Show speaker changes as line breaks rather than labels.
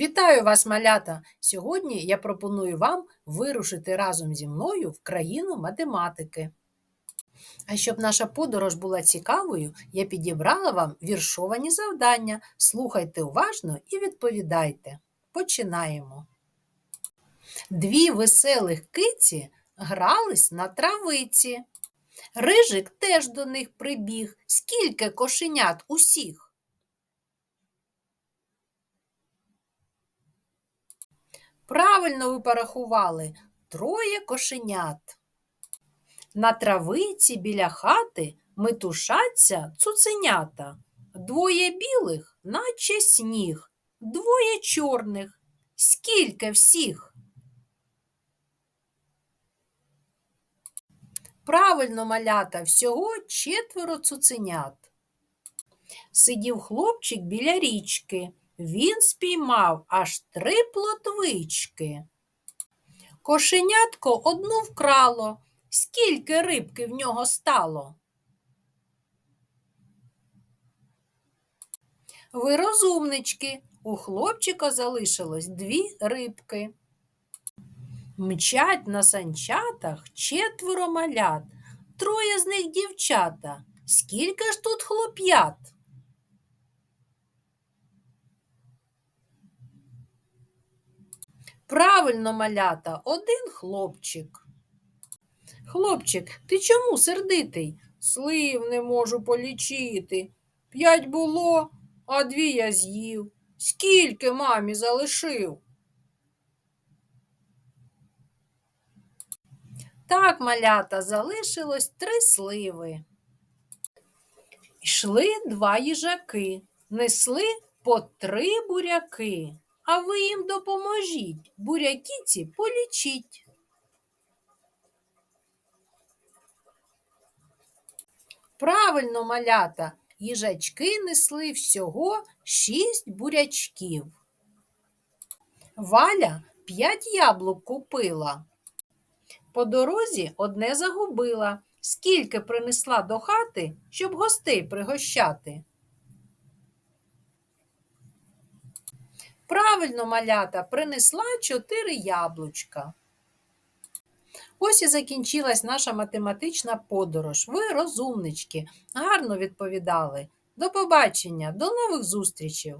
Вітаю вас, малята! Сьогодні я пропоную вам вирушити разом зі мною в країну математики. А щоб наша подорож була цікавою, я підібрала вам віршовані завдання. Слухайте уважно і відповідайте. Починаємо. Дві веселих киці грались на травиці. Рижик теж до них прибіг. Скільки кошенят усіх? Правильно ви порахували троє кошенят. На травиці біля хати метушаться цуценята. Двоє білих, наче сніг, двоє чорних. Скільки всіх? Правильно, малята, всього четверо цуценят. Сидів хлопчик біля річки. Він спіймав аж три плотвички. Кошенятко одну вкрало. Скільки рибки в нього стало? Ви розумнички, у хлопчика залишилось дві рибки. Мчать на санчатах четверо малят, троє з них дівчата. Скільки ж тут хлоп'ят? Правильно, малята, один хлопчик. Хлопчик, ти чому сердитий? Слив не можу полічити. П'ять було, а дві я з'їв. Скільки мамі залишив? Так, малята, залишилось три сливи. Йшли два їжаки, несли по три буряки. А ви їм допоможіть, бурякіці полічіть. Правильно, малята, їжачки несли всього шість бурячків. Валя п'ять яблук купила. По дорозі одне загубила. Скільки принесла до хати, щоб гостей пригощати? Правильно, малята, принесла чотири яблучка. Ось і закінчилась наша математична подорож. Ви розумнички, гарно відповідали. До побачення, до нових зустрічей!